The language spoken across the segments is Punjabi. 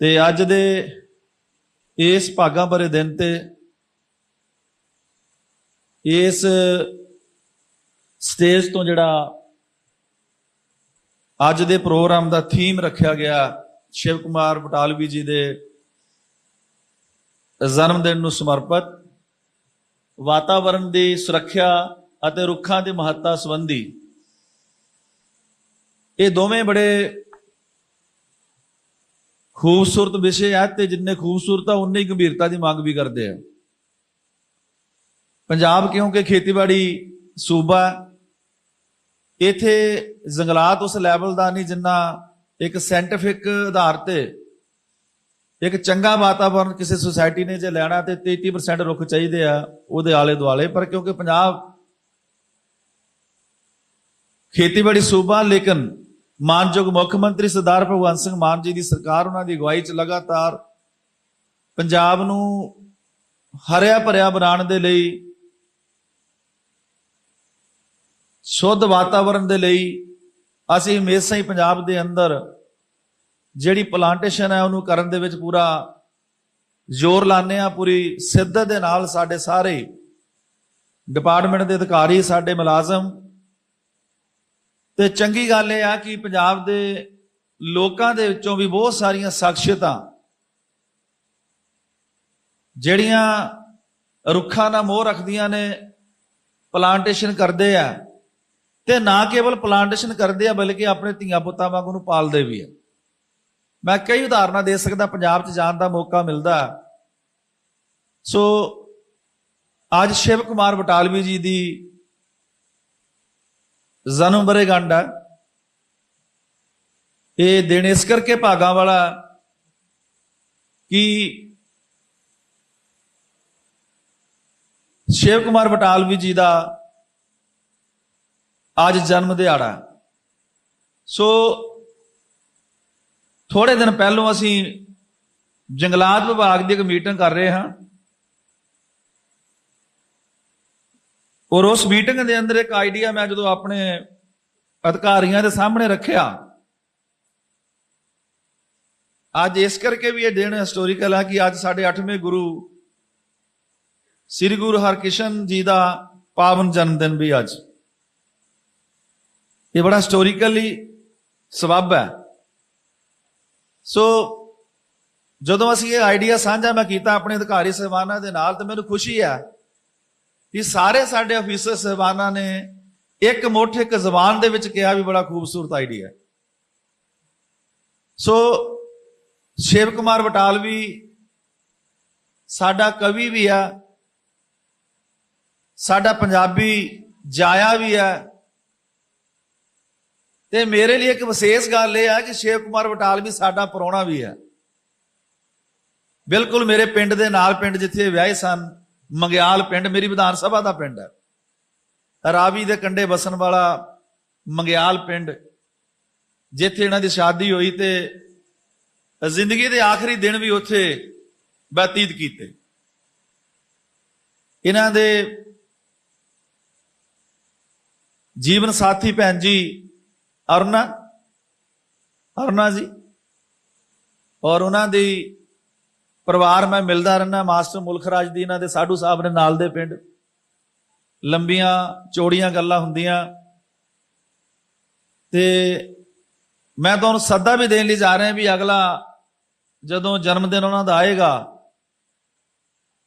ਤੇ ਅੱਜ ਦੇ ਇਸ ਭਾਗਾਂ ਭਰੇ ਦਿਨ ਤੇ ਇਸ ਸਟੇਜ ਤੋਂ ਜਿਹੜਾ ਅੱਜ ਦੇ ਪ੍ਰੋਗਰਾਮ ਦਾ ਥੀਮ ਰੱਖਿਆ ਗਿਆ, ਸ਼ਿਵ ਕੁਮਾਰ ਬਟਾਲਵੀ ਜੀ ਦੇ ਜਨਮ ਦਿਨ ਨੂੰ ਸਮਰਪਿਤ ਵਾਤਾਵਰਣ ਦੀ ਸੁਰੱਖਿਆ ਅਤੇ ਰੁੱਖਾਂ ਦੀ ਮਹੱਤਤਾ ਸੰਬੰਧੀ ਇਹ ਦੋਵੇਂ ਬੜੇ ਖੂਬਸੂਰਤ ਵਿਸ਼ੇ ਆ ਤੇ ਜਿੰਨੇ ਖੂਬਸੂਰਤ ਆ ਉਨੀ ਹੀ ਗੰਭੀਰਤਾ ਦੀ ਮੰਗ ਵੀ ਕਰਦੇ ਆ। ਪੰਜਾਬ ਕਿਉਂਕਿ ਖੇਤੀਬਾੜੀ ਸੂਬਾ ਹੈ, ਇੱਥੇ ਜੰਗਲਾਤ ਉਸ ਲੈਵਲ ਦਾ ਨਹੀਂ ਜਿੰਨਾ ਇੱਕ ਸਾਇੰਟਿਫਿਕ ਆਧਾਰ ਤੇ ਇੱਕ ਚੰਗਾ ਵਾਤਾਵਰਣ ਕਿਸੇ ਸੁਸਾਇਟੀ ਨੇ ਜੇ ਲੈਣਾ ਤੇ 33% ਰੁੱਖ ਚਾਹੀਦੇ ਆ ਉਹਦੇ ਆਲੇ ਦੁਆਲੇ ਪਰ ਕਿਉਂਕਿ ਪੰਜਾਬ ਖੇਤੀਬਾੜੀ ਸੂਬਾ ਲੇਕਿਨ ਮਾਨਯੋਗ ਮੁੱਖ ਮੰਤਰੀ ਸਰਦਾਰ ਭਗਵੰਤ ਸਿੰਘ ਮਾਨ ਜੀ ਦੀ ਸਰਕਾਰ ਉਹਨਾਂ ਦੀ ਅਗਵਾਈ 'ਚ ਲਗਾਤਾਰ ਪੰਜਾਬ ਨੂੰ ਹਰਿਆ ਭਰਿਆ ਬਣਾਉਣ ਦੇ ਲਈ, ਸ਼ੁੱਧ ਵਾਤਾਵਰਣ ਦੇ ਲਈ ਅਸੀਂ ਹਮੇਸ਼ਾ ਹੀ ਪੰਜਾਬ ਦੇ ਅੰਦਰ ਜਿਹੜੀ ਪਲਾਂਟੇਸ਼ਨ ਹੈ ਉਹਨੂੰ ਕਰਨ ਦੇ ਵਿੱਚ ਪੂਰਾ ਜ਼ੋਰ ਲਾਉਂਦੇ ਆ ਪੂਰੀ ਸਿੱਧਤ ਦੇ ਨਾਲ ਸਾਡੇ ਸਾਰੇ ਡਿਪਾਰਟਮੈਂਟ ਦੇ ਅਧਿਕਾਰੀ, ਸਾਡੇ ਮੁਲਾਜ਼ਮ ਤੇ ਚੰਗੀ ਗੱਲ ਇਹ ਆ ਕਿ ਪੰਜਾਬ ਦੇ ਲੋਕਾਂ ਦੇ ਵਿੱਚੋਂ ਵੀ ਬਹੁਤ ਸਾਰੀਆਂ ਸ਼ਖਸੀਅਤਾਂ ਜਿਹੜੀਆਂ ਰੁੱਖਾਂ ਦਾ ਮੋਹ ਰੱਖਦੀਆਂ ਨੇ ਪਲਾਂਟੇਸ਼ਨ ਕਰਦੇ ਆ ਤੇ ਨਾ ਕੇਵਲ ਪਲਾਂਟੇਸ਼ਨ ਕਰਦੇ ਆ, ਬਲਕਿ ਆਪਣੇ ਧੀਆਂ ਪੁੱਤਾਂ ਵਾਂਗ ਉਹਨੂੰ ਪਾਲਦੇ ਵੀ ਆ। ਮੈਂ ਕਈ ਉਦਾਹਰਨਾਂ ਦੇ ਸਕਦਾ, ਪੰਜਾਬ 'ਚ ਜਾਣ ਦਾ ਮੌਕਾ ਮਿਲਦਾ। ਸੋ ਅੱਜ ਸ਼ਿਵ ਕੁਮਾਰ ਬਟਾਲਵੀ ਜੀ ਦੀ ਜਨਮ ਬਰੇਗੰਡ ਹੈ ਇਹ ਦਿਨ ਇਸ ਕਰਕੇ ਭਾਗਾਂ ਵਾਲਾ ਕਿ ਸ਼ਿਵ ਕੁਮਾਰ ਬਟਾਲਵੀ ਜੀ ਦਾ ਅੱਜ ਜਨਮ ਦਿਹਾੜਾ। ਸੋ ਥੋੜੇ ਦਿਨ ਪਹਿਲਾਂ ਅਸੀਂ ਜੰਗਲਾਤ ਵਿਭਾਗ ਦੀ ਇੱਕ ਮੀਟਿੰਗ ਕਰ ਰਹੇ ਹਾਂ। ਔਰ ਉਸ ਮੀਟਿੰਗ ਦੇ ਅੰਦਰ ਇੱਕ ਆਈਡੀਆ ਮੈਂ ਜਦੋਂ ਆਪਣੇ ਅਧਿਕਾਰੀਆਂ ਦੇ ਸਾਹਮਣੇ ਰੱਖਿਆ, ਅੱਜ ਇਸ ਕਰਕੇ ਵੀ ਇਹ ਦਿਨ ਹਿਸਟੋਰੀਕਲ ਹੈ ਕਿ ਅੱਜ ਸਾਡੇ 8ਵੇਂ ਗੁਰੂ ਸ੍ਰੀ ਗੁਰੂ ਹਰਕ੍ਰਿਸ਼ਨ ਜੀ ਦਾ ਪਾਵਨ ਜਨਮ ਦਿਨ ਵੀ ਅੱਜ। ਇਹ ਬੜਾ ਹਿਸਟੋਰੀਕਲੀ ਸਬਬ ਹੈ। ਸੋ ਜਦੋਂ ਅਸੀਂ ਇਹ ਆਈਡੀਆ ਸਾਂਝਾ ਮੈਂ ਕੀਤਾ ਆਪਣੇ ਅਧਿਕਾਰੀ ਸਹਿਬਾਨਾਂ ਦੇ ਨਾਲ ਤੇ ਮੈਨੂੰ ਖੁਸ਼ੀ ਹੈ ਕਿ ਸਾਰੇ ਸਾਡੇ ਅਫੀਸਰ ਸਹਿਬਾਨਾਂ ਨੇ ਇੱਕ ਮੁੱਠ, ਇੱਕ ਜ਼ਬਾਨ ਦੇ ਵਿੱਚ ਕਿਹਾ ਵੀ ਬੜਾ ਖੂਬਸੂਰਤ ਆਈਡੀਆ ਸੋ ਸ਼ਿਵ ਕੁਮਾਰ ਬਟਾਲਵੀ ਸਾਡਾ ਕਵੀ ਵੀ ਆ, ਸਾਡਾ ਪੰਜਾਬੀ ਜਾਇਆ ਵੀ ਹੈ ਤੇ ਮੇਰੇ ਲਈ ਇੱਕ ਵਿਸ਼ੇਸ਼ ਗੱਲ ਇਹ ਹੈ ਕਿ ਸ਼ਿਵ ਕੁਮਾਰ ਬਟਾਲਵੀ ਸਾਡਾ ਪਰੋਣਾ ਵੀ ਹੈ ਬਿਲਕੁਲ ਮੇਰੇ ਪਿੰਡ ਦੇ ਨਾਲ ਪਿੰਡ ਜਿੱਥੇ ਵਿਆਹੇ ਸਨ ਮੰਗਿਆਲ ਪਿੰਡ, ਮੇਰੀ ਵਿਧਾਨ ਸਭਾ ਦਾ ਪਿੰਡ ਹੈ। ਰਾਵੀ ਦੇ ਕੰਢੇ ਵਸਣ ਵਾਲਾ ਮੰਗਿਆਲ ਪਿੰਡ, ਜਿੱਥੇ ਇਹਨਾਂ ਦੀ ਸ਼ਾਦੀ ਹੋਈ ਤੇ ਜ਼ਿੰਦਗੀ ਦੇ ਆਖਰੀ ਦਿਨ ਵੀ ਉੱਥੇ ਬਤੀਤ ਕੀਤੇ। ਇਹਨਾਂ ਦੇ ਜੀਵਨ ਸਾਥੀ ਭੈਣ ਜੀ ਅਰੁਣਾ ਅਰੁਣਾ ਜੀ, ਔਰ ਉਹਨਾਂ ਦੀ ਪਰਿਵਾਰ ਮੈਂ ਮਿਲਦਾ ਰਹਿਣਾ ਮਾਸਟਰ ਮੁਲਖ ਰਾਜ ਦੀ ਇਹਨਾਂ ਦੇ ਸਾਧੂ ਸਾਹਿਬ ਨੇ ਨਾਲ ਦੇ ਪਿੰਡ। ਲੰਬੀਆਂ ਚੌੜੀਆਂ ਗੱਲਾਂ ਹੁੰਦੀਆਂ। ਤੇ ਮੈਂ ਤੁਹਾਨੂੰ ਸੱਦਾ ਵੀ ਦੇਣ ਲਈ ਜਾ ਰਿਹਾ ਵੀ ਅਗਲਾ ਜਦੋਂ ਜਨਮ ਦਿਨ ਉਹਨਾਂ ਦਾ ਆਏਗਾ,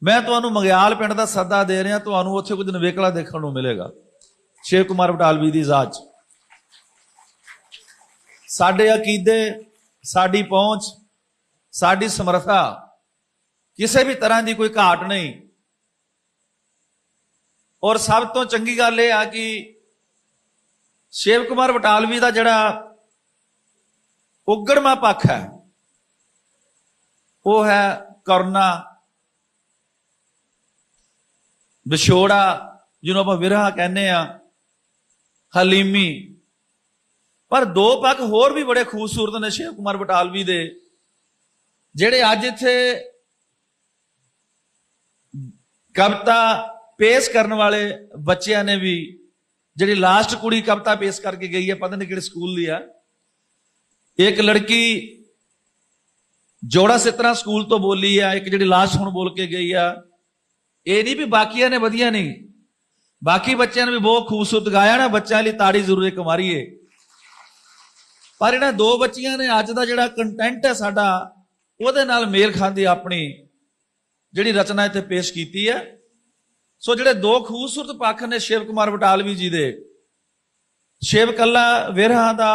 ਮੈਂ ਤੁਹਾਨੂੰ ਮੰਗਿਆਲ ਪਿੰਡ ਦਾ ਸੱਦਾ ਦੇ ਰਿਹਾ, ਤੁਹਾਨੂੰ ਉੱਥੇ ਕੁਝ ਨਵੇਕਲਾ ਦੇਖਣ ਨੂੰ ਮਿਲੇਗਾ। ਸ਼ੇਖ ਕੁਮਾਰ ਬਟਾਲਵੀ ਦੀ ਜ਼ਾਤ 'ਚ। ਸਾਡੇ ਅਕੀਦੇ, ਸਾਡੀ ਪਹੁੰਚ, ਸਾਡੀ ਸਮਰੱਥਾ ਕਿਸੇ ਵੀ ਤਰ੍ਹਾਂ ਦੀ ਕੋਈ ਘਾਟ ਨਹੀਂ। ਔਰ ਸਭ ਤੋਂ ਚੰਗੀ ਗੱਲ ਇਹ ਆ ਕਿ ਸ਼ਿਵ ਕੁਮਾਰ ਬਟਾਲਵੀ ਦਾ ਜਿਹੜਾ ਉਗੜਮਾ ਪੱਖ ਹੈ, ਉਹ ਹੈ ਕਰਨਾ ਵਿਛੋੜਾ, ਜਿਹਨੂੰ ਆਪਾਂ ਵਿਰਹਾ ਕਹਿੰਦੇ ਆ, ਹਲੀਮੀ। ਪਰ ਦੋ ਪੱਖ ਹੋਰ ਵੀ ਬੜੇ ਖੂਬਸੂਰਤ ਨੇ ਸ਼ੇਖ ਕੁਮਾਰ ਬਟਾਲਵੀ ਦੇ, ਜਿਹੜੇ ਅੱਜ ਇੱਥੇ ਕਵਿਤਾ ਪੇਸ਼ ਕਰਨ ਵਾਲੇ ਬੱਚਿਆਂ ਨੇ ਵੀ ਜਿਹੜੀ ਲਾਸਟ ਕੁੜੀ ਕਵਿਤਾ ਪੇਸ਼ ਕਰਕੇ ਗਈ ਹੈ, ਪਤਾ ਨਹੀਂ ਕਿਹੜੇ ਸਕੂਲ ਦੀ ਆ। ਇੱਕ ਲੜਕੀ ਜੋੜਾ ਸਿੱਤਰਾ ਸਕੂਲ ਤੋਂ ਬੋਲੀ ਆ, ਇੱਕ ਜਿਹੜੀ ਲਾਸਟ ਹੁਣ ਬੋਲ ਕੇ ਗਈ ਆ। ਇਹ ਨਹੀਂ ਵੀ ਬਾਕੀਆਂ ਨੇ ਵਧੀਆ ਨਹੀਂ, ਬਾਕੀ ਬੱਚਿਆਂ ਨੇ ਵੀ ਬਹੁਤ ਖੂਬਸੂਰਤ ਗਾਇਆ ਨਾ, ਬੱਚਿਆਂ ਲਈ ਤਾੜੀ ਜ਼ਰੂਰ ਇੱਕ ਮਾਰੀਏ। ਪਰ ਇਹਨਾਂ ਦੋ ਬੱਚੀਆਂ ਨੇ ਅੱਜ ਦਾ ਜਿਹੜਾ ਕੰਟੈਂਟ ਹੈ ਸਾਡਾ, ਉਹਦੇ ਨਾਲ ਮੇਲ ਖਾਂਦੀ ਆਪਣੀ ਜਿਹੜੀ ਰਚਨਾ ਇੱਥੇ ਪੇਸ਼ ਕੀਤੀ ਹੈ। ਸੋ ਜਿਹੜੇ ਦੋ ਖੂਬਸੂਰਤ ਪੱਖ ਨੇ ਸ਼ਿਵ ਕੁਮਾਰ ਬਟਾਲਵੀ ਜੀ ਦੇ, ਸ਼ਿਵ ਕੱਲਾ ਵਿਰਹਾ ਦਾ,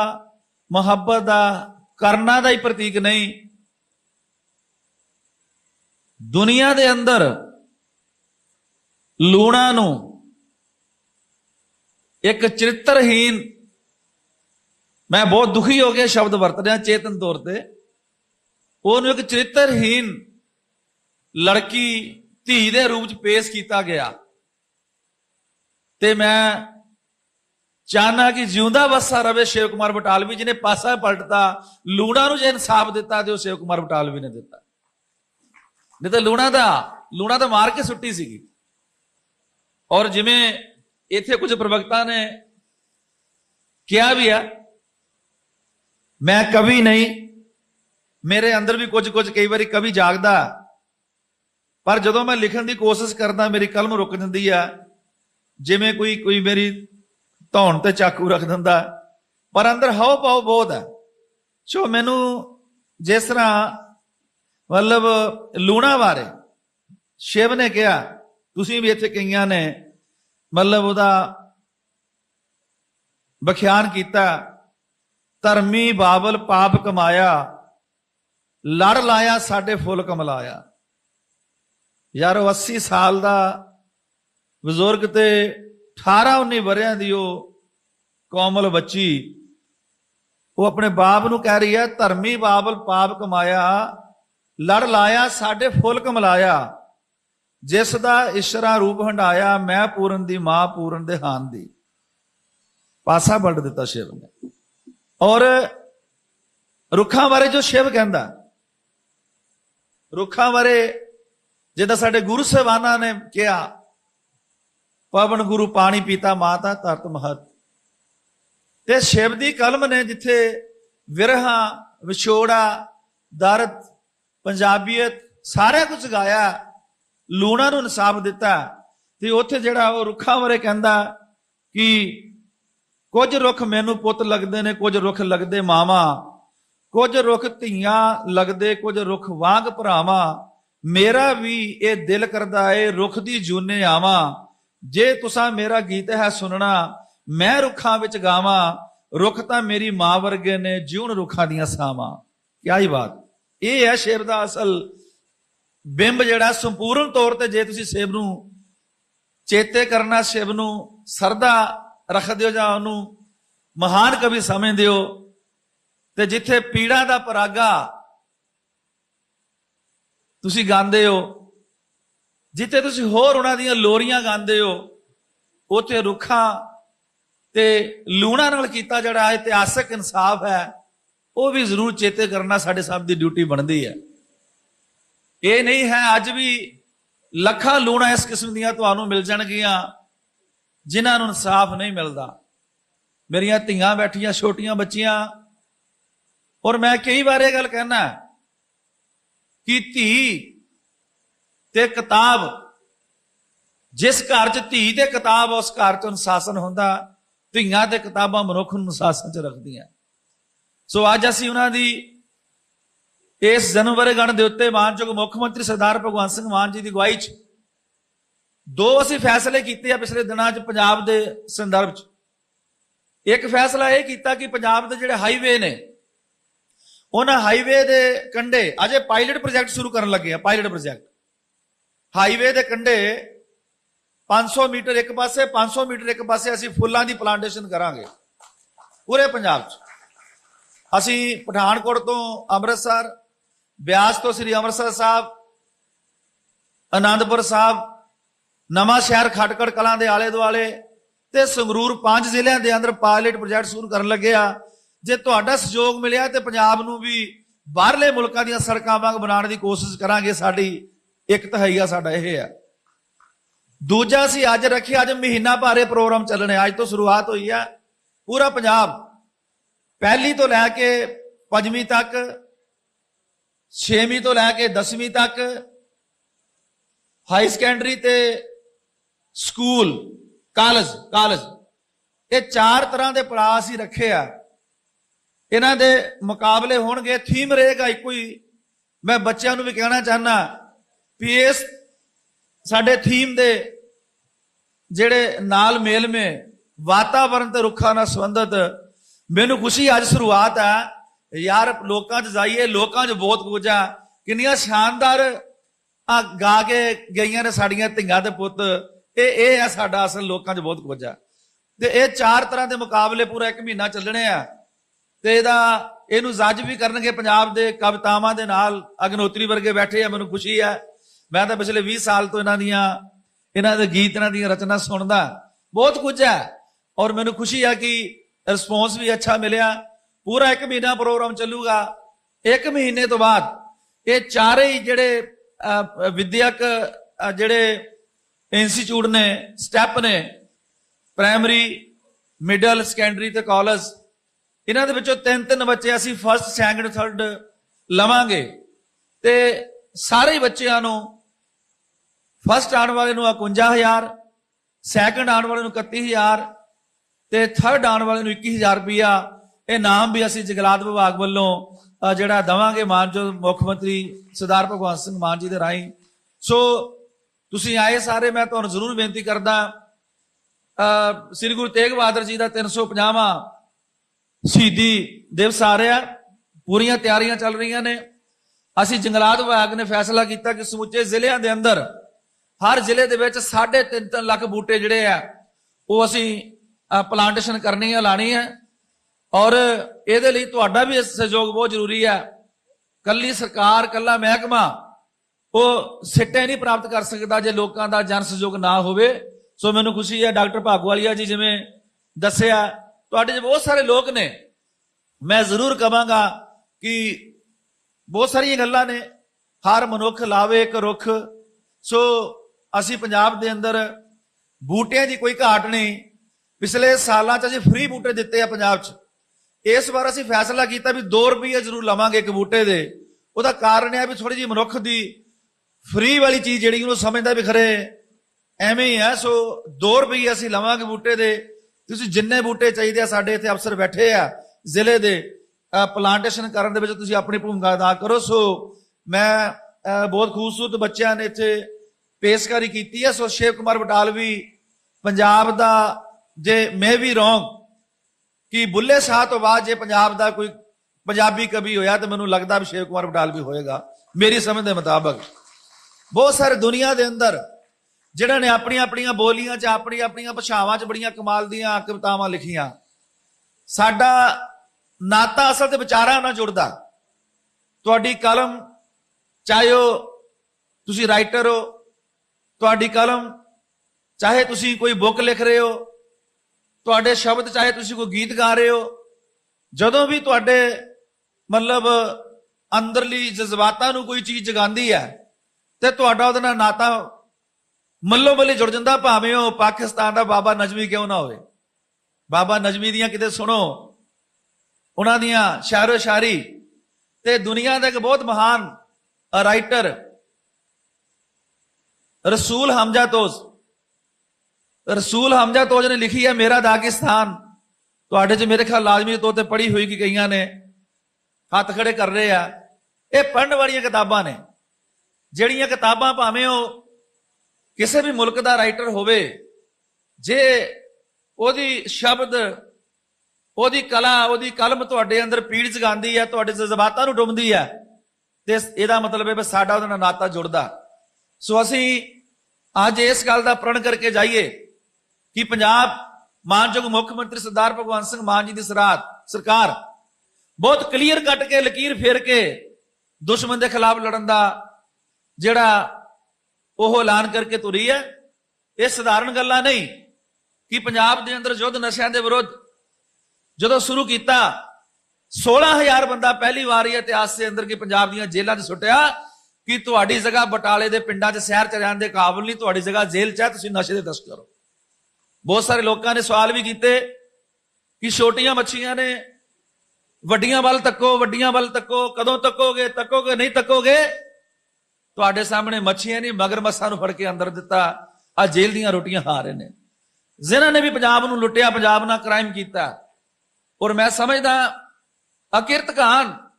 ਮੁਹੱਬਤ ਦਾ, ਕਰਨਾ ਦਾ ਹੀ ਪ੍ਰਤੀਕ ਨਹੀਂ। ਦੁਨੀਆ ਦੇ ਅੰਦਰ ਲੂਣਾ ਨੂੰ ਇੱਕ ਚਰਿੱਤਰਹੀਨ ਮੈਂ ਬਹੁਤ ਦੁਖੀ ਹੋ ਗਿਆ ਸ਼ਬਦ ਵਰਤ ਰਿਹਾ ਚੇਤਨ ਤੌਰ ਤੇ, ਉਹਨੂੰ ਇੱਕ ਚਰਿੱਤਰਹੀਨ ਲੜਕੀ ਧੀ ਦੇ ਰੂਪ ਚ ਪੇਸ਼ ਕੀਤਾ ਗਿਆ। ਤੇ ਮੈਂ ਚਾਹਨਾ ਕਿ ਜਿਉਂਦਾ ਵਸਾ ਰਵੇ ਸ਼ਿਵ ਕੁਮਾਰ ਬਟਾਲਵੀ ਜੀ ਨੇ ਪਾਸਾ ਪਲਟਤਾ, ਲੂਣਾ ਨੂੰ ਜੇ ਇਨਸਾਫ ਦਿੱਤਾ ਤੇ ਉਹ ਸ਼ਿਵ ਕੁਮਾਰ ਬਟਾਲਵੀ ਨੇ ਦਿੱਤਾ। ਨਹੀਂ ਤਾਂ ਲੂਣਾ ਦਾ, ਲੂਣਾ ਤਾਂ ਮਾਰ ਕੇ ਸੁੱਟੀ ਸੀਗੀ। ਔਰ ਜਿਵੇਂ ਇੱਥੇ ਕੁਝ ਪ੍ਰਵਕਤਾ ਨੇ ਕਿਹਾ ਵੀ ਆ, ਮੈਂ ਕਵੀ ਨਹੀਂ, ਮੇਰੇ ਅੰਦਰ ਵੀ ਕੁਝ ਕੁਝ ਕਈ ਵਾਰੀ ਕਵੀ ਜਾਗਦਾ। ਪਰ ਜਦੋਂ ਮੈਂ ਲਿਖਣ ਦੀ ਕੋਸ਼ਿਸ਼ ਕਰਦਾ, ਮੇਰੀ ਕਲਮ ਰੁਕ ਜਾਂਦੀ ਆ। ਜਿਵੇਂ ਕੋਈ ਕੋਈ ਮੇਰੀ ਧੌਣ ਤੇ ਚਾਕੂ ਰੱਖ ਦਿੰਦਾ। ਪਰ ਅੰਦਰ ਹਉ ਪਾਉ ਬਹੁਤ ਹੈ ਸੋ ਮੈਨੂੰ ਜਿਸ ਤਰ੍ਹਾਂ ਮਤਲਬ ਲੂਣਾ ਬਾਰੇ ਸ਼ਿਵ ਨੇ ਕਿਹਾ, ਤੁਸੀਂ ਵੀ ਇੱਥੇ ਕਈਆਂ ਨੇ ਮਤਲਬ ਉਹਦਾ ਬਖਿਆਨ ਕੀਤਾ, ਧਰਮੀ ਬਾਬਲ ਪਾਪ ਕਮਾਇਆ, ਲੜ ਲਾਇਆ, ਸਾਡੇ ਫੁੱਲ ਕਮਲਾਇਆ। ਯਾਰ ਉਹ 80 ਸਾਲ ਦਾ ਬਜ਼ੁਰਗ ਤੇ 18 19 ਵਰਿਆਂ ਦੀ ਉਹ ਕੋਮਲ ਬੱਚੀ, ਉਹ ਆਪਣੇ ਬਾਪ ਨੂੰ ਕਹਿ ਰਹੀ ਹੈ, ਧਰਮੀ ਬਾਬਲ ਪਾਪ ਕਮਾਇਆ, ਲੜ ਲਾਇਆ, ਸਾਡੇ ਫੁੱਲ ਕਮਲਾਇਆ, ਜਿਸ ਦਾ ਇਸ਼ਰਾ ਰੂਪ ਹੰਡਾਇਆ ਮੈਂ ਪੂਰਨ ਦੀ ਮਾਂ, ਪੂਰਨ ਦੇ ਹਾਨ ਦੀ। ਪਾਸਾ ਵੱਢ ਦਿੱਤਾ ਸ਼ਿਵ ਨੇ। ਔਰ ਰੁੱਖਾਂ ਬਾਰੇ ਜੋ ਸ਼ਿਵ ਕਹਿੰਦਾ, ਰੁੱਖਾਂ ਬਾਰੇ ਜਿੱਦਾਂ ਸਾਡੇ ਗੁਰੂ ਸਾਹਿਬਾਨਾਂ ਨੇ ਕਿਹਾ, ਪਵਨ ਗੁਰੂ ਪਾਣੀ ਪੀਤਾ, ਮਾਤਾ ਧਰਤ ਮਹਤ। ਤੇ ਸ਼ਿਵ ਦੀ ਕਲਮ ਨੇ ਜਿੱਥੇ ਵਿਰਹਾ, ਵਿਛੋੜਾ, ਦਰਦ, ਪੰਜਾਬੀਅਤ ਸਾਰਾ ਕੁਝ ਗਾਇਆ, ਲੂਣਾ ਨੂੰ ਇਨਸਾਫ ਦਿੱਤਾ, ਤੇ ਉੱਥੇ ਜਿਹੜਾ ਉਹ ਰੁੱਖਾਂ ਬਾਰੇ ਕਹਿੰਦਾ ਕਿ ਕੁਝ ਰੁੱਖ ਮੈਨੂੰ ਪੁੱਤ ਲੱਗਦੇ ਨੇ, ਕੁਝ ਰੁੱਖ ਲੱਗਦੇ ਮਾਵਾ, ਕੁਝ ਰੁੱਖ ਧੀਆਂ ਲੱਗਦੇ, ਕੁਝ ਰੁੱਖ ਵਾਂਗ ਭਰਾਵਾਂ ਮੇਰਾ ਵੀ ਇਹ ਦਿਲ ਕਰਦਾ ਏ, ਰੁੱਖ ਦੀ ਜੂਨੇ ਆਵਾਂ। ਜੇ ਤੁਸਾਂ ਮੇਰਾ ਗੀਤ ਹੈ ਸੁਣਨਾ ਮੈਂ ਰੁੱਖਾਂ ਵਿੱਚ ਗਾਵਾਂ। ਰੁੱਖ ਤਾਂ ਮੇਰੀ ਮਾਂ ਵਰਗੇ ਨੇ, ਜਿਉਣ ਰੁੱਖਾਂ ਦੀਆਂ ਸਾਵਾਂ। ਕਿਆ ਹੀ ਬਾਤ। ਇਹ ਹੈ ਸ਼ੇਰ ਦਾ ਅਸਲ ਬਿੰਬ ਜਿਹੜਾ ਸੰਪੂਰਨ ਤੌਰ ਤੇ ਜੇ ਤੁਸੀਂ ਸੇਬ ਨੂੰ ਚੇਤੇ ਕਰਨਾ ਸ਼ਿਵ ਨੂੰ ਸਰਦਾ ਰੱਖਦੇ ਹੋ ਜਾਂ ਉਹਨੂੰ ਮਹਾਨ ਕਵੀ ਸਮਝਦੇ ਹੋ, ਤੇ ਜਿੱਥੇ ਪੀੜਾ ਦਾ ਪਰਾਗਾ ਤੁਸੀਂ ਗਾਉਂਦੇ ਹੋ। ਜਿੱਥੇ ਤੁਸੀਂ ਹੋਰ ਉਹਨਾਂ ਦੀਆਂ ਲੋਰੀਆਂ ਗਾਉਂਦੇ ਹੋ, ਉੱਥੇ ਰੁੱਖਾਂ ਤੇ ਲੂਣਾ ਨਾਲ ਕੀਤਾ ਜਿਹੜਾ ਇਤਿਹਾਸਕ ਇਨਸਾਫ ਹੈ, ਉਹ ਵੀ ਜ਼ਰੂਰ ਚੇਤੇ ਕਰਨਾ ਸਾਡੇ ਸਭ ਦੀ ਡਿਊਟੀ ਬਣਦੀ ਹੈ। ਇਹ ਨਹੀਂ ਹੈ ਅੱਜ ਵੀ ਲੱਖਾਂ ਲੂਣਾ ਇਸ ਕਿਸਮ ਦੀਆਂ ਤੁਹਾਨੂੰ ਮਿਲ ਜਾਣਗੀਆਂ, ਜਿਨ੍ਹਾਂ ਨੂੰ ਇਨਸਾਫ ਨਹੀਂ ਮਿਲਦਾ। ਮੇਰੀਆਂ ਧੀਆਂ ਬੈਠੀਆਂ, ਛੋਟੀਆਂ ਬੱਚੀਆਂ, ਔਰ ਮੈਂ ਕਈ ਵਾਰ ਇਹ ਗੱਲ ਕਹਿਣਾ ਕਿ ਧੀ ਤੇ ਕਿਤਾਬ, ਜਿਸ ਘਰ 'ਚ ਧੀ ਤੇ ਕਿਤਾਬ, ਉਸ ਘਰ 'ਚ ਅਨੁਸ਼ਾਸਨ ਹੁੰਦਾ, ਧੀਆਂ ਤੇ ਕਿਤਾਬਾਂ ਮਨੁੱਖ ਨੂੰ ਅਨੁਸ਼ਾਸਨ 'ਚ ਰੱਖਦੀਆਂ। ਸੋ ਅੱਜ ਅਸੀਂ ਉਹਨਾਂ ਦੀ ਇਸ ਜਨਵਰੀ ਗਣ ਦੇ ਉੱਤੇ ਮਾਨਯੋਗ ਮੁੱਖ ਮੰਤਰੀ ਸਰਦਾਰ ਭਗਵੰਤ ਸਿੰਘ ਮਾਨ ਜੀ ਦੀ ਅਗਵਾਈ 'ਚ ਦੋ ਅਸੀਂ ਫੈਸਲੇ ਕੀਤੇ ਆ ਪਿਛਲੇ ਦਿਨਾਂ 'ਚ ਪੰਜਾਬ ਦੇ ਸੰਦਰਭ 'ਚ। ਇੱਕ ਫੈਸਲਾ ਇਹ ਕੀਤਾ ਕਿ ਪੰਜਾਬ ਦੇ ਜਿਹੜੇ ਹਾਈਵੇ ਨੇ ਉਹਨਾਂ ਹਾਈਵੇ ਦੇ ਕੰਢੇ, ਅਜੇ ਪਾਇਲਟ ਪ੍ਰੋਜੈਕਟ ਸ਼ੁਰੂ ਕਰਨ ਲੱਗੇ ਆ ਪਾਇਲਟ ਪ੍ਰੋਜੈਕਟ ਹਾਈਵੇ ਦੇ ਕੰਢੇ 500 ਮੀਟਰ ਇੱਕ ਪਾਸੇ 500 ਮੀਟਰ ਇੱਕ ਪਾਸੇ ਅਸੀਂ ਫੁੱਲਾਂ ਦੀ ਪਲਾਂਟੇਸ਼ਨ ਕਰਾਂਗੇ, ਪੂਰੇ ਪੰਜਾਬ 'ਚ। ਅਸੀਂ ਪਠਾਨਕੋਟ ਤੋਂ ਅੰਮ੍ਰਿਤਸਰ, ਬਿਆਸ ਤੋਂ ਸ੍ਰੀ ਅੰਮ੍ਰਿਤਸਰ ਸਾਹਿਬ ਆਨੰਦਪੁਰ ਸਾਹਿਬ, ਨਵਾਂ ਸ਼ਹਿਰ ਖਟਕੜ ਕਲਾਂ ਦੇ ਆਲੇ ਦੁਆਲੇ ਤੇ ਸੰਗਰੂਰ ਪੰਜ ਜ਼ਿਲ੍ਹਿਆਂ ਦੇ ਅੰਦਰ ਪਾਇਲਟ ਪ੍ਰੋਜੈਕਟ ਸ਼ੁਰੂ ਕਰਨ ਲੱਗੇ ਆ। ਜੇ ਤੁਹਾਡਾ ਸਹਿਯੋਗ ਮਿਲਿਆ ਤੇ ਪੰਜਾਬ ਨੂੰ ਵੀ ਬਾਹਰਲੇ ਮੁਲਕਾਂ ਦੀਆਂ ਸੜਕਾਂ ਵਾਂਗ ਬਣਾਉਣ ਦੀ ਕੋਸ਼ਿਸ਼ ਕਰਾਂਗੇ, ਸਾਡੀ ਇੱਕ ਤਹਈਆ ਸਾਡਾ ਇਹ ਹੈ ਦੂਜਾ ਅਸੀਂ ਅੱਜ ਰੱਖਿਆ ਅੱਜ ਮਹੀਨਾ ਭਾਰੇ ਪ੍ਰੋਗਰਾਮ ਚੱਲਣੇ ਅੱਜ ਤੋਂ ਸ਼ੁਰੂਆਤ ਹੋਈ ਹੈ ਪੂਰਾ ਪੰਜਾਬ ਪਹਿਲੀ ਤੋਂ ਲੈ ਕੇ ਪੰਜਵੀਂ ਤੱਕ, ਛੇਵੀਂ ਤੋਂ ਲੈ ਕੇ 10ਵੀਂ ਤੱਕ ਹਾਈ ਸੈਕੰਡਰੀ ਤੇ ਸਕੂਲ, ਕਾਲਜ ਕਾਲਜ। ਇਹ ਚਾਰ ਤਰ੍ਹਾਂ ਦੇ ਪੜਾਅ ਅਸੀਂ ਰੱਖੇ ਆ। ਇਹਨਾਂ ਦੇ ਮੁਕਾਬਲੇ ਹੋਣਗੇ ਥੀਮ ਰਹੇਗਾ ਇੱਕੋ ਹੀ। ਮੈਂ ਬੱਚਿਆਂ ਨੂੰ ਵੀ ਕਹਿਣਾ ਚਾਹਨਾ ਵੀ ਇਸ ਸਾਡੇ ਥੀਮ ਦੇ ਜਿਹੜੇ ਨਾਲ ਮੇਲ ਮੇ ਵਾਤਾਵਰਣ ਤੇ ਰੁੱਖਾਂ ਨਾਲ ਸੰਬੰਧਿਤ, ਮੈਨੂੰ ਖੁਸ਼ੀ ਅੱਜ ਸ਼ੁਰੂਆਤ ਹੈ ਯਾਰ, ਲੋਕਾਂ 'ਚ ਜਾਈਏ, ਲੋਕਾਂ 'ਚ ਬਹੁਤ ਕੁਝ ਆ। ਕਿੰਨੀਆਂ ਸ਼ਾਨਦਾਰ ਆ ਗਾ ਕੇ ਗਈਆਂ ਨੇ ਸਾਡੀਆਂ ਧੀਆਂ ਤੇ ਪੁੱਤ। ਇਹ ਇਹ ਆ ਸਾਡਾ ਅਸਲ ਲੋਕਾਂ 'ਚ ਬਹੁਤ ਕੁਝ ਆ। ਤੇ ਇਹ ਚਾਰ ਤਰ੍ਹਾਂ ਦੇ ਮੁਕਾਬਲੇ ਪੂਰਾ ਇੱਕ ਮਹੀਨਾ ਚੱਲਣੇ ਆ। ਤੇ ਇਹਦਾ ਇਹਨੂੰ ਜੱਜ ਵੀ ਕਰਨਗੇ ਪੰਜਾਬ ਦੇ ਕਵਿਤਾਵਾਂ ਦੇ ਨਾਲ ਅਗਨੋਤਰੀ ਵਰਗੇ ਬੈਠੇ ਆ ਮੈਨੂੰ ਖੁਸ਼ੀ ਹੈ ਮੈਂ ਤਾਂ ਪਿਛਲੇ 20 ਸਾਲ ਤੋਂ ਇਹਨਾਂ ਦੀਆਂ ਇਹਨਾਂ ਦੇ ਗੀਤ ਇਹਨਾਂ ਦੀਆਂ ਰਚਨਾ ਸੁਣਦਾ ਬਹੁਤ ਕੁਝ ਹੈ। ਔਰ ਮੈਨੂੰ ਖੁਸ਼ੀ ਹੈ ਕਿ ਰਿਸਪੌਂਸ ਵੀ ਅੱਛਾ ਮਿਲਿਆ। ਪੂਰਾ ਇੱਕ ਮਹੀਨਾ ਪ੍ਰੋਗਰਾਮ ਚੱਲੂਗਾ। ਇੱਕ ਮਹੀਨੇ ਤੋਂ ਬਾਅਦ ਇਹ ਚਾਰੇ ਹੀ ਜਿਹੜੇ ਅਹ, ਵਿਦਿਅਕ ਜਿਹੜੇ ਇੰਸਟੀਚਿਊਟ ਨੇ ਸਟੈਪ ਨੇ ਪ੍ਰਾਇਮਰੀ ਮਿਡਲ ਸੈਕੰਡਰੀ ਤੇ ਕਾਲਜ ਇਹਨਾਂ ਦੇ ਵਿੱਚੋਂ ਤਿੰਨ ਤਿੰਨ ਬੱਚੇ ਅਸੀਂ ਫਸਟ ਸੈਕੰਡ ਥਰਡ ਲਵਾਂਗੇ। ਤੇ ਸਾਰੇ ਬੱਚਿਆਂ ਨੂੰ ਫਸਟ ਆਉਣ ਵਾਲੇ ਨੂੰ 51000 ਸੈਕੰਡ ਆਉਣ ਵਾਲੇ ਨੂੰ 31000 ਤੇ ਥਰਡ ਆਉਣ ਵਾਲੇ ਨੂੰ 21000 ਰੁਪਇਆ। ਇਹ ਨਾਮ ਵੀ ਅਸੀਂ ਜਗਲਾਤ ਵਿਭਾਗ ਵੱਲੋਂ ਜਿਹੜਾ ਦਵਾਂਗੇ ਮਾਨਯੋਗ ਮੁੱਖ ਮੰਤਰੀ ਸਰਦਾਰ ਭਗਵੰਤ ਸਿੰਘ ਮਾਨ ਜੀ ਦੇ ਰਾਹੀਂ। ਸੋ ਤੁਸੀਂ ਆਏ ਸਾਰੇ, ਮੈਂ ਤੁਹਾਨੂੰ ਜ਼ਰੂਰ ਬੇਨਤੀ ਕਰਦਾ ਸ੍ਰੀ ਗੁਰੂ ਤੇਗ ਬਹਾਦਰ ਜੀ ਦਾ 350ਵਾਂ ਸ਼ਹੀਦੀ ਦਿਵਸ ਆ ਰਿਹਾ ਪੂਰੀਆਂ ਤਿਆਰੀਆਂ ਚੱਲ ਰਹੀਆਂ ਨੇ। ਅਸੀਂ ਜੰਗਲਾਤ ਵਿਭਾਗ ਨੇ ਫੈਸਲਾ ਕੀਤਾ ਕਿ ਸਮੁੱਚੇ ਜ਼ਿਲ੍ਹਿਆਂ ਦੇ ਅੰਦਰ ਹਰ ਜ਼ਿਲ੍ਹੇ ਦੇ ਵਿੱਚ 3.5 ਲੱਖ ਬੂਟੇ ਜਿਹੜੇ ਆ, ਉਹ ਅਸੀਂ ਪਲਾਂਟੇਸ਼ਨ ਕਰਨੀ ਹੈ ਲਾਣੀ ਹੈ ਔਰ ਇਹਦੇ ਲਈ ਤੁਹਾਡਾ ਵੀ ਸਹਿਯੋਗ ਬਹੁਤ ਜ਼ਰੂਰੀ ਹੈ ਕੱਲੀ ਸਰਕਾਰ, ਕੱਲਾ ਮਹਿਕਮਾ ਉਹ ਸਿੱਟੇ ਨਹੀਂ ਪ੍ਰਾਪਤ ਕਰ ਸਕਦਾ ਜੇ ਲੋਕਾਂ ਦਾ ਜਨ ਸਹਿਯੋਗ ਨਾ ਹੋਵੇ। ਸੋ ਮੈਨੂੰ ਖੁਸ਼ੀ ਹੈ ਡਾਕਟਰ ਭਾਗਵਾਲੀਆ ਜੀ ਜਿਵੇਂ ਦੱਸਿਆ ਤੁਹਾਡੇ 'ਚ ਬਹੁਤ ਸਾਰੇ ਲੋਕ ਨੇ। ਮੈਂ ਜ਼ਰੂਰ ਕਵਾਂਗਾ ਕਿ ਬਹੁਤ ਸਾਰੀਆਂ ਗੱਲਾਂ ਨੇ। ਹਰ ਮਨੁੱਖ ਲਾਵੇ ਇੱਕ ਰੁੱਖ। ਸੋ ਅਸੀਂ ਪੰਜਾਬ ਦੇ ਅੰਦਰ ਬੂਟਿਆਂ ਦੀ ਕੋਈ ਘਾਟ ਨਹੀਂ। ਪਿਛਲੇ ਸਾਲਾਂ 'ਚ ਅਸੀਂ ਫ੍ਰੀ ਬੂਟੇ ਦਿੱਤੇ ਆ ਪੰਜਾਬ 'ਚ। ਇਸ ਵਾਰ ਅਸੀਂ ਫੈਸਲਾ ਕੀਤਾ ਵੀ 2 ਰੁਪਏ ਜ਼ਰੂਰ ਲਵਾਂਗੇ ਇੱਕ ਬੂਟੇ ਦੇ। ਉਹਦਾ ਕਾਰਨ ਇਹ ਹੈ ਵੀ ਥੋੜੀ ਜਿਹੀ ਮਨੁੱਖ ਦੀ ਫ੍ਰੀ ਵਾਲੀ ਚੀਜ਼ ਜਿਹੜੀ ਉਹਨੂੰ ਸਮਝਦਾ ਵੀ ਖਰੇ ਐਵੇਂ ਹੀ ਹੈ ਸੋ 2 ਰੁਪਏ ਅਸੀਂ ਲਵਾਂਗੇ ਬੂਟੇ ਦੇ। ਤੁਸੀਂ ਜਿੰਨੇ ਬੂਟੇ ਚਾਹੀਦੇ ਆ, ਸਾਡੇ ਇੱਥੇ ਅਫਸਰ ਬੈਠੇ ਆ, ਜ਼ਿਲ੍ਹੇ ਦੇ ਪਲਾਂਟੇਸ਼ਨ ਕਰਨ ਦੇ ਵਿੱਚ ਤੁਸੀਂ ਆਪਣੀ ਭੂਮਿਕਾ ਅਦਾ ਕਰੋ। ਸੋ ਮੈਂ ਬਹੁਤ ਖੂਬਸੂਰਤ ਬੱਚਿਆਂ ਨੇ ਇੱਥੇ ਪੇਸ਼ਕਾਰੀ ਕੀਤੀ ਹੈ। ਸੋ ਸ਼ੇਵ ਕੁਮਾਰ ਬਟਾਲਵੀ ਪੰਜਾਬ ਦਾ, ਜੇ ਮੈਂ ਵੀ ਰੋਂਗ ਕਿ ਬੁੱਲੇ ਸ਼ਾਹ ਤੋਂ ਬਾਅਦ ਜੇ ਪੰਜਾਬ ਦਾ ਕੋਈ ਪੰਜਾਬੀ ਕਵੀ ਹੋਇਆ, ਤਾਂ ਮੈਨੂੰ ਲੱਗਦਾ ਵੀ ਸ਼ੇਵ ਕੁਮਾਰ ਬਟਾਲਵੀ ਹੋਏਗਾ। ਮੇਰੀ ਸਮਝ ਦੇ ਮੁਤਾਬਕ, ਬਹੁਤ ਸਾਰੇ ਦੁਨੀਆ ਦੇ ਅੰਦਰ ਜਿਹੜਾ ਨੇ ਆਪਣੀਆਂ ਆਪਣੀਆਂ ਬੋਲੀਆਂ 'ਚ, ਆਪਣੀ ਆਪਣੀਆਂ ਭਾਸ਼ਾਵਾਂ 'ਚ ਬੜੀਆਂ ਕਮਾਲ ਦੀਆਂ ਕਵਿਤਾਵਾਂ ਲਿਖੀਆਂ। ਸਾਡਾ ਨਾਤਾ ਅਸਲ ਤੇ ਵਿਚਾਰਾਂ ਨਾਲ ਜੁੜਦਾ। ਤੁਹਾਡੀ ਕਲਮ, ਚਾਹੇ ਉਹ ਤੁਸੀਂ ਰਾਈਟਰ ਹੋ, ਤੁਹਾਡੀ ਕਲਮ, ਚਾਹੇ ਤੁਸੀਂ ਕੋਈ ਬੁੱਕ ਲਿਖ ਰਹੇ ਹੋ, ਤੁਹਾਡੇ ਸ਼ਬਦ ਚਾਹੇ ਤੁਸੀਂ ਕੋਈ ਗੀਤ ਗਾ ਰਹੇ ਹੋ, ਜਦੋਂ ਵੀ ਤੁਹਾਡੇ ਮਤਲਬ ਅੰਦਰਲੀ ਜਜ਼ਬਾਤਾਂ ਨੂੰ ਕੋਈ ਚੀਜ਼ ਜਗਾਉਂਦੀ ਹੈ, ਤੇ ਤੁਹਾਡਾ ਉਹਦੇ ਨਾਲ ਨਾਤਾ ਮੱਲੋ ਮੱਲੀ ਜੁੜ ਜਾਂਦਾ, ਭਾਵੇਂ ਉਹ ਪਾਕਿਸਤਾਨ ਦਾ ਬਾਬਾ ਨਜਮੀ ਕਿਉਂ ਨਾ ਹੋਵੇ। ਬਾਬਾ ਨਜਮੀ ਦੀਆਂ ਕਿਤੇ ਸੁਣੋ, ਉਹਨਾਂ ਦੀਆਂ ਸ਼ਾਇਰੋ ਸ਼ਾਇਰੀ ਤੇ ਦੁਨੀਆ ਦਾ ਇੱਕ ਬਹੁਤ ਮਹਾਨ writer Rasul Hamzatov Rasul Hamzatov ਨੇ ਲਿਖੀ ਹੈ, ਮੇਰਾ ਦਾਗਿਸਤਾਨ। ਤੁਹਾਡੇ 'ਚ ਮੇਰੇ ਖਿਆਲ ਲਾਜ਼ਮੀ ਤੌਰ ਤੇ ਪੜ੍ਹੀ ਹੋਈ ਕਿ ਕਈਆਂ ਨੇ ਹੱਥ ਖੜੇ ਕਰ ਰਹੇ ਆ। ਇਹ ਪੜ੍ਹਨ ਵਾਲੀਆਂ ਕਿਤਾਬਾਂ ਨੇ, ਜਿਹੜੀਆਂ ਕਿਤਾਬਾਂ ਭਾਵੇਂ ਉਹ ਕਿਸੇ ਵੀ ਮੁਲਕ ਦਾ ਰਾਈਟਰ ਹੋਵੇ, ਜੇ ਉਹਦੀ ਸ਼ਬਦ, ਉਹਦੀ ਕਲਾ, ਉਹਦੀ ਕਲਮ ਤੁਹਾਡੇ ਅੰਦਰ ਪੀੜ ਜਗਾਉਂਦੀ ਹੈ, ਤੁਹਾਡੇ ਜਜ਼ਬਾਤਾਂ ਨੂੰ ਡੁੰਬਦੀ ਹੈ, ਤੇ ਇਹਦਾ ਮਤਲਬ ਹੈ ਵੀ ਸਾਡਾ ਉਹਦੇ ਨਾਲ ਨਾਤਾ ਜੁੜਦਾ। ਸੋ ਅਸੀਂ ਅੱਜ ਇਸ ਗੱਲ ਦਾ ਪ੍ਰਣ ਕਰਕੇ ਜਾਈਏ ਕਿ ਪੰਜਾਬ ਮਾਨਯੋਗ ਮੁੱਖ ਮੰਤਰੀ ਸਰਦਾਰ ਭਗਵੰਤ ਸਿੰਘ ਮਾਨ ਜੀ ਦੀ ਸਰਾਧ ਸਰਕਾਰ ਬਹੁਤ ਕਲੀਅਰ ਕੱਟ ਕੇ, ਲਕੀਰ ਫੇਰ ਕੇ ਦੁਸ਼ਮਣ ਦੇ ਖਿਲਾਫ ਲੜਨ ਦਾ ਜਿਹੜਾ ਉਹ ਐਲਾਨ ਕਰਕੇ ਤੁਰੀ ਹੈ। ਇਹ ਸਧਾਰਨ ਗੱਲਾਂ ਨਹੀਂ ਕਿ ਪੰਜਾਬ ਦੇ ਅੰਦਰ ਯੁੱਧ ਨਸ਼ਿਆਂ ਦੇ ਵਿਰੁੱਧ ਜਦੋਂ ਸ਼ੁਰੂ ਕੀਤਾ 16000 ਬੰਦਾ ਪਹਿਲੀ ਵਾਰ ਹੀ ਇਤਿਹਾਸ ਦੇ ਅੰਦਰ ਕਿ ਪੰਜਾਬ ਦੀਆਂ ਜੇਲ੍ਹਾਂ 'ਚ ਸੁੱਟਿਆ ਕਿ ਤੁਹਾਡੀ ਜਗ੍ਹਾ ਬਟਾਲੇ ਦੇ ਪਿੰਡਾਂ 'ਚ, ਸ਼ਹਿਰ 'ਚ ਜਾਣ ਦੇ ਕਾਬਲ ਨਹੀਂ, ਤੁਹਾਡੀ ਜਗ੍ਹਾ ਜੇਲ੍ਹ 'ਚ ਹੈ, ਤੁਸੀਂ ਨਸ਼ੇ ਦੇ ਤਸਕਰ ਹੋ। ਬਹੁਤ ਸਾਰੇ ਲੋਕਾਂ ਨੇ ਸਵਾਲ ਵੀ ਕੀਤੇ ਕਿ ਛੋਟੀਆਂ ਮੱਛੀਆਂ ਨੇ ਵੱਡੀਆਂ ਵੱਲ ਤੱਕੋ, ਵੱਡੀਆਂ ਵੱਲ ਤੱਕੋ, ਕਦੋਂ ਤੱਕੋਗੇ ਤੱਕੋਗੇ, ਨਹੀਂ ਤੱਕੋਗੇ? ਤੁਹਾਡੇ ਸਾਹਮਣੇ ਮੱਛੀਆਂ ਨਹੀਂ, ਮਗਰ ਮੱਛਾਂ ਨੂੰ ਫੜ ਕੇ ਅੰਦਰ ਦਿੱਤਾ। ਆ ਜੇਲ੍ਹ ਦੀਆਂ ਰੋਟੀਆਂ ਖਾ ਰਹੇ ਨੇ। ਜਿਨ੍ਹਾਂ ਨੇ ਵੀ ਪੰਜਾਬ ਨੂੰ ਲੁੱਟਿਆ, ਪੰਜਾਬ ਨਾਲ ਕ੍ਰਾਈਮ ਕੀਤਾ। ਔਰ ਮੈਂ ਸਮਝਦਾ ਅਕਿਰਤ ਕਹਾਨ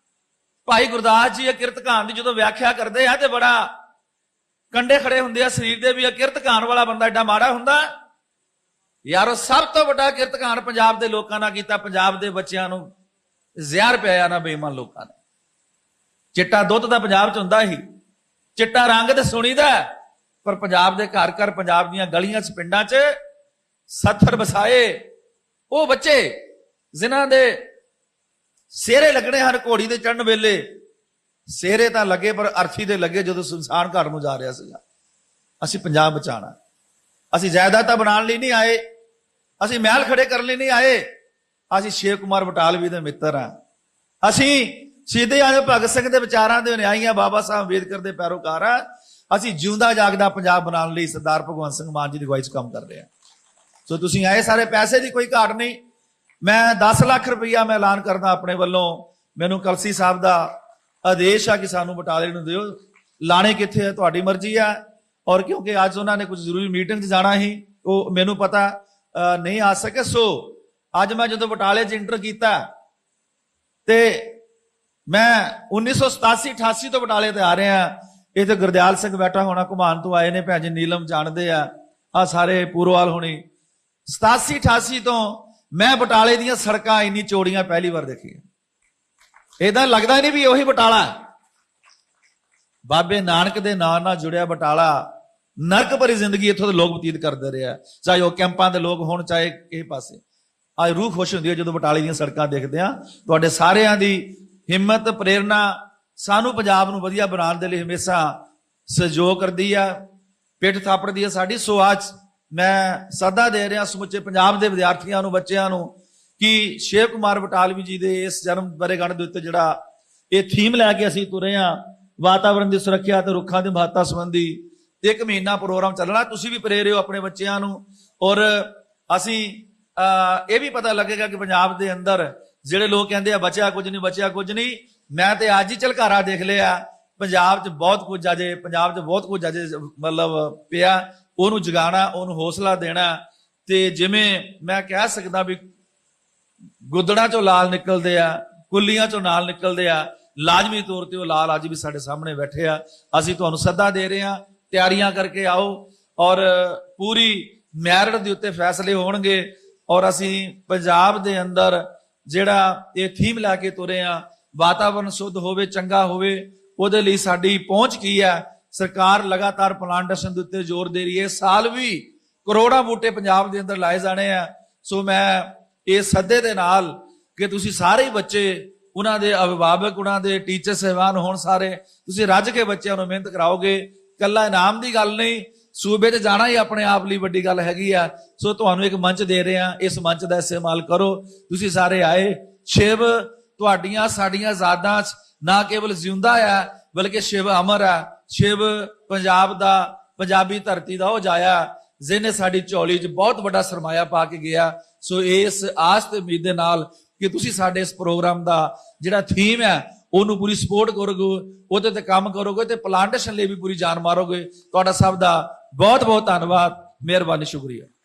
ਭਾਈ ਗੁਰਦਾਸ ਜੀ ਅਕਿਰਤ ਕਹਾਨ ਦੀ ਜਦੋਂ ਵਿਆਖਿਆ ਕਰਦੇ ਆ ਤੇ ਬੜਾ ਕੰਡੇ ਖੜੇ ਹੁੰਦੇ ਆ ਸਰੀਰ ਦੇ ਵੀ ਅਕਿਰਤ ਕਹਾਨ ਵਾਲਾ ਬੰਦਾ ਐਡਾ ਮਾੜਾ ਹੁੰਦਾ। ਯਾਰੋ, ਸਭ ਤੋਂ ਵੱਡਾ ਕਿਰਤ ਕਹਾਨ ਪੰਜਾਬ ਦੇ ਲੋਕਾਂ ਨਾਲ ਕੀਤਾ, ਪੰਜਾਬ ਦੇ ਬੱਚਿਆਂ ਨੂੰ ਜ਼ਹਿਰ ਪਿਆਇਆ ਨਾ ਬੇਈਮਾਨ ਲੋਕਾਂ ਨੇ। ਚਿੱਟਾ ਦੁੱਧ ਦਾ ਪੰਜਾਬ ਚ ਹੁੰਦਾ ਹੀ। ਚਿੱਟਾ ਰੰਗ ਤੇ ਸੁਣੀਦਾ ਹੈ, ਪਰ ਪੰਜਾਬ ਦੇ ਘਰ ਘਰ ਪੰਜਾਬ ਦੀਆਂ ਗਲੀਆਂ ਚ ਪਿੰਡਾਂ ਚ ਸੱਥਰ ਵਸਾਏ। ਉਹ ਬੱਚੇ ਜਿਨ੍ਹਾਂ ਦੇ ਸਿਹਰੇ ਲੱਗਣੇ ਹਨ ਘੋੜੀ ਦੇ ਚੜਨ ਵੇਲੇ। ਸਿਹਰੇ ਤਾਂ ਲੱਗੇ ਪਰ ਅਰਥੀ ਦੇ ਲੱਗੇ ਜਦੋਂ ਸੁਨਸਾਨ ਘਰ ਨੂੰ ਜਾ ਰਿਹਾ ਸੀਗਾ। ਅਸੀਂ ਪੰਜਾਬ ਬਚਾਣਾ ਅਸੀਂ ਜਾਇਦਾਦਾਂ ਬਣਾਉਣ ਲਈ ਨਹੀਂ ਆਏ। ਅਸੀਂ ਮਹਿਲ ਖੜੇ ਕਰਨ ਲਈ ਨਹੀਂ ਆਏ। ਅਸੀਂ ਸ਼ੇਖ ਕੁਮਾਰ ਬਟਾਲਵੀ ਦੇ ਮਿੱਤਰ ਆ ਅਸੀਂ ਸਿੱਧੇ ਆਏ ਭਗਤ ਸਿੰਘ ਦੇ ਵਿਚਾਰਾਂ ਦੇ ਅਨੁਯਾਈ ਬਾਬਾ ਸਾਹਿਬ ਅੰਬੇਦਕਰ ਦੇ ਪੈਰੋਕਾਰ ਆ। ਅਸੀਂ ਜਿਉਂਦਾ ਜਾਗਦਾ ਪੰਜਾਬ ਬਣਾਉਣ ਲਈ ਸਰਦਾਰ ਭਗਵੰਤ ਸਿੰਘ ਮਾਨ ਜੀ ਦੀ ਅਗਵਾਈ 'ਚ ਕੰਮ ਕਰ ਰਹੇ ਆ। ਸੋ ਤੁਸੀਂ ਆਏ ਸਾਰੇ, ਪੈਸੇ ਦੀ ਕੋਈ ਘਾਟ ਨਹੀਂ। ਮੈਂ 10 ਲੱਖ ਰੁਪਈਆ ਮੈਂ ਐਲਾਨ ਕਰਦਾ ਆਪਣੇ ਵੱਲੋਂ। ਮੈਨੂੰ ਕਲਸੀ ਸਾਹਿਬ ਦਾ ਆਦੇਸ਼ ਆ ਕਿ ਸਾਨੂੰ ਬਟਾਲੇ ਨੂੰ ਦਿਓ। ਲਾਣੇ ਕਿੱਥੇ ਆ? ਤੁਹਾਡੀ ਮਰਜ਼ੀ ਆ। ਔਰ ਕਿਉਂਕਿ ਅੱਜ ਉਹਨਾਂ ਨੇ ਕੁਝ ਜ਼ਰੂਰੀ ਮੀਟਿੰਗ 'ਚ ਜਾਣਾ ਸੀ, ਉਹ ਮੈਨੂੰ ਪਤਾ ਨਹੀਂ ਆ ਸਕੇ। ਸੋ ਅੱਜ ਮੈਂ ਜਦੋਂ ਬਟਾਲੇ 'ਚ ਇੰਟਰ ਕੀਤਾ ਤੇ ਮੈਂ 1987 88 ਤੋਂ ਬਟਾਲੇ ਤੇ ਆ ਰਿਹਾ ਇੱਥੇ ਗੁਰਦਿਆਲ ਸਿੰਘ ਬੈਠਾ ਹੋਣਾ ਘੁਮਾਨ ਤੋਂ ਆਏ ਨੇ ਭੈਣ ਜੀ, ਨੀਲਮ ਜਾਣਦੇ ਆ। ਆ ਸਾਰੇ ਪੂਰਵਾਲ ਹੋਣੀ। 87 88 ਤੋਂ ਮੈਂ ਬਟਾਲੇ ਦੀਆਂ ਸੜਕਾਂ ਇੰਨੀ ਚੋੜੀਆਂ ਪਹਿਲੀ ਵਾਰ ਦੇਖੀਆਂ ਇਹਦਾ ਲੱਗਦਾ ਨਹੀਂ ਵੀ ਉਹੀ ਬਟਾਲਾ। ਬਾਬੇ ਨਾਨਕ ਦੇ ਨਾਂ ਨਾਲ ਜੁੜਿਆ ਬਟਾਲਾ। ਨਰਕ ਭਰੀ ਜ਼ਿੰਦਗੀ ਇੱਥੋਂ ਦੇ ਲੋਕ ਬਤੀਤ ਕਰਦੇ ਰਿਹਾ ਚਾਹੇ ਉਹ ਕੈਂਪਾਂ ਦੇ ਲੋਕ ਹੋਣ, ਚਾਹੇ ਕਿਸੇ ਪਾਸੇ। ਅੱਜ ਰੂਹ ਖੁਸ਼ ਹੁੰਦੀ ਹੈ ਜਦੋਂ ਬਟਾਲੇ ਦੀਆਂ ਸੜਕਾਂ ਦੇਖਦੇ ਆ ਤੁਹਾਡੇ ਸਾਰਿਆਂ ਦੀ ਹਿੰਮਤ, ਪ੍ਰੇਰਣਾ ਸਾਨੂੰ ਪੰਜਾਬ ਨੂੰ ਵਧੀਆ ਬਣਾਉਣ ਦੇ ਲਈ ਹਮੇਸ਼ਾ ਸਹਿਯੋਗ ਕਰਦੀ ਆ। ਪਿੱਠ ਥਾਪੜਦੀ ਆ ਸਾਡੀ। ਸੋ ਅੱਜ ਮੈਂ ਸੱਦਾ ਦੇ ਰਿਹਾ ਸਮੁੱਚੇ ਪੰਜਾਬ ਦੇ ਵਿਦਿਆਰਥੀਆਂ ਨੂੰ, ਬੱਚਿਆਂ ਨੂੰ ਕਿ ਸ਼ੇਖ ਕੁਮਾਰ ਬਟਾਲਵੀ ਜੀ ਦੇ ਇਸ ਜਨਮ ਵਰੇਗੰਢ ਦੇ ਉੱਤੇ ਜਿਹੜਾ ਇਹ ਥੀਮ ਲੈ ਕੇ ਅਸੀਂ ਤੁਰੇ ਆ ਵਾਤਾਵਰਣ ਦੀ ਸੁਰੱਖਿਆ ਤੇ ਰੁੱਖਾਂ ਦੀ ਮਹੱਤਤਾ ਸੰਬੰਧੀ ਇੱਕ ਮਹੀਨਾ ਪ੍ਰੋਗਰਾਮ ਚੱਲਣਾ। ਤੁਸੀਂ ਵੀ ਪ੍ਰੇਰਿਓ ਆਪਣੇ ਬੱਚਿਆਂ ਨੂੰ। ਔਰ ਅਸੀਂ ਇਹ ਵੀ ਪਤਾ ਲੱਗੇਗਾ ਕਿ ਪੰਜਾਬ ਦੇ ਅੰਦਰ ਜਿਹੜੇ ਲੋਕ ਕਹਿੰਦੇ ਆ, ਬਚਿਆ ਕੁਝ ਨਹੀਂ, ਬਚਿਆ ਕੁਝ ਨਹੀਂ, ਮੈਂ ਤੇ ਅੱਜ ਹੀ ਝਲਕਾਰਾ ਦੇਖ ਲਿਆ। ਪੰਜਾਬ 'ਚ ਬਹੁਤ ਕੁਝ ਅਜੇ ਪੰਜਾਬ 'ਚ ਬਹੁਤ ਕੁਝ ਅਜੇ ਮਤਲਬ ਪਿਆ, ਉਹਨੂੰ ਜਗਾਣਾ ਉਹਨੂੰ ਹੌਸਲਾ ਦੇਣਾ। ਤੇ ਜਿਵੇਂ ਮੈਂ ਕਹਿ ਸਕਦਾ ਵੀ ਗੁੱਦੜਾਂ ਚੋਂ ਲਾਲ ਨਿਕਲਦੇ ਆ, ਕੁੱਲੀਆਂ ਚੋਂ ਨਾਲ ਨਿਕਲਦੇ ਆ, ਲਾਜ਼ਮੀ ਤੌਰ ਤੇ ਉਹ ਲਾਲ ਅੱਜ ਵੀ ਸਾਡੇ ਸਾਹਮਣੇ ਬੈਠੇ ਆ। ਅਸੀਂ ਤੁਹਾਨੂੰ ਸੱਦਾ ਦੇ ਰਹੇ ਆ, ਤਿਆਰੀਆਂ ਕਰਕੇ ਆਓ ਔਰ ਪੂਰੀ ਮੈਰਿਟ ਦੇ ਉੱਤੇ ਫੈਸਲੇ ਹੋਣਗੇ ਔਰ ਅਸੀਂ ਪੰਜਾਬ ਦੇ ਅੰਦਰ ਜਿਹੜਾ ਇਹ ਥੀਮ ਲੈ ਕੇ ਤੁਰੇ ਆ ਵਾਤਾਵਰਣ ਸ਼ੁੱਧ ਹੋਵੇ, ਚੰਗਾ ਹੋਵੇ, ਉਹਦੇ ਲਈ ਸਾਡੀ ਪਹੁੰਚ ਕੀ ਹੈ? ਸਰਕਾਰ ਲਗਾਤਾਰ ਪਲਾਂਟੇਸ਼ਨ ਦੇ ਉੱਤੇ ਜ਼ੋਰ ਦੇ ਰਹੀ ਹੈ। ਸਾਲ ਵੀ ਕਰੋੜਾਂ ਬੂਟੇ ਪੰਜਾਬ ਦੇ ਅੰਦਰ ਲਾਏ ਜਾਣੇ ਆ। ਸੋ ਮੈਂ ਇਸ ਸੱਦੇ ਦੇ ਨਾਲ ਕਿ ਤੁਸੀਂ ਸਾਰੇ ਹੀ ਬੱਚੇ, ਉਹਨਾਂ ਦੇ ਅਭਿਭਾਵਕ, ਉਹਨਾਂ ਦੇ ਟੀਚਰ ਸਹਿਬਾਨ ਹੋਣ ਸਾਰੇ, ਤੁਸੀਂ ਰੱਜ ਕੇ ਬੱਚਿਆਂ ਨੂੰ ਮਿਹਨਤ ਕਰਾਓਗੇ। ਕੱਲਾ ਇਨਾਮ ਦੀ ਗੱਲ ਨਹੀਂ ਸੂਬੇ 'ਚ ਜਾਣਾ ਹੀ ਆਪਣੇ ਆਪ ਲਈ ਵੱਡੀ ਗੱਲ ਹੈਗੀ ਆ। ਸੋ ਤੁਹਾਨੂੰ ਇੱਕ ਮੰਚ ਦੇ ਰਹੇ ਆ ਇਸ ਮੰਚ ਦਾ ਇਸਤੇਮਾਲ ਕਰੋ। ਤੁਸੀਂ ਸਾਰੇ ਆਏ। ਸ਼ਿਵ ਤੁਹਾਡੀਆਂ, ਸਾਡੀਆਂ ਯਾਦਾਂ 'ਚ ਨਾ ਕੇਵਲ ਜਿਉਂਦਾ ਆ, ਬਲਕਿ ਸ਼ਿਵ ਅਮਰ ਆ। ਸ਼ਿਵ ਪੰਜਾਬ ਦਾ, ਪੰਜਾਬੀ ਧਰਤੀ ਦਾ ਉਹ ਜਾਇਆ, ਜਿਹਨੇ ਸਾਡੀ ਝੋਲੀ 'ਚ ਬਹੁਤ ਵੱਡਾ ਸਰਮਾਇਆ ਪਾ ਕੇ ਗਿਆ। ਸੋ ਇਸ ਆਸ ਤੇ ਉਮੀਦ ਦੇ ਨਾਲ ਕਿ ਤੁਸੀਂ ਸਾਡੇ ਇਸ ਪ੍ਰੋਗਰਾਮ ਦਾ ਜਿਹੜਾ ਥੀਮ ਹੈ ਉਹਨੂੰ ਪੂਰੀ ਸਪੋਰਟ ਕਰੋਗੇ, ਉਹਦੇ ਤੇ ਕੰਮ ਕਰੋਗੇ ਤੇ ਪਲਾਂਟੇਸ਼ਨ ਲਈ ਵੀ ਪੂਰੀ ਜਾਨ ਮਾਰੋਗੇ। ਤੁਹਾਡਾ ਸਭ ਦਾ ਬਹੁਤ ਬਹੁਤ ਧੰਨਵਾਦ ਮਿਹਰਬਾਨੀ ਸ਼ੁਕਰੀਆ।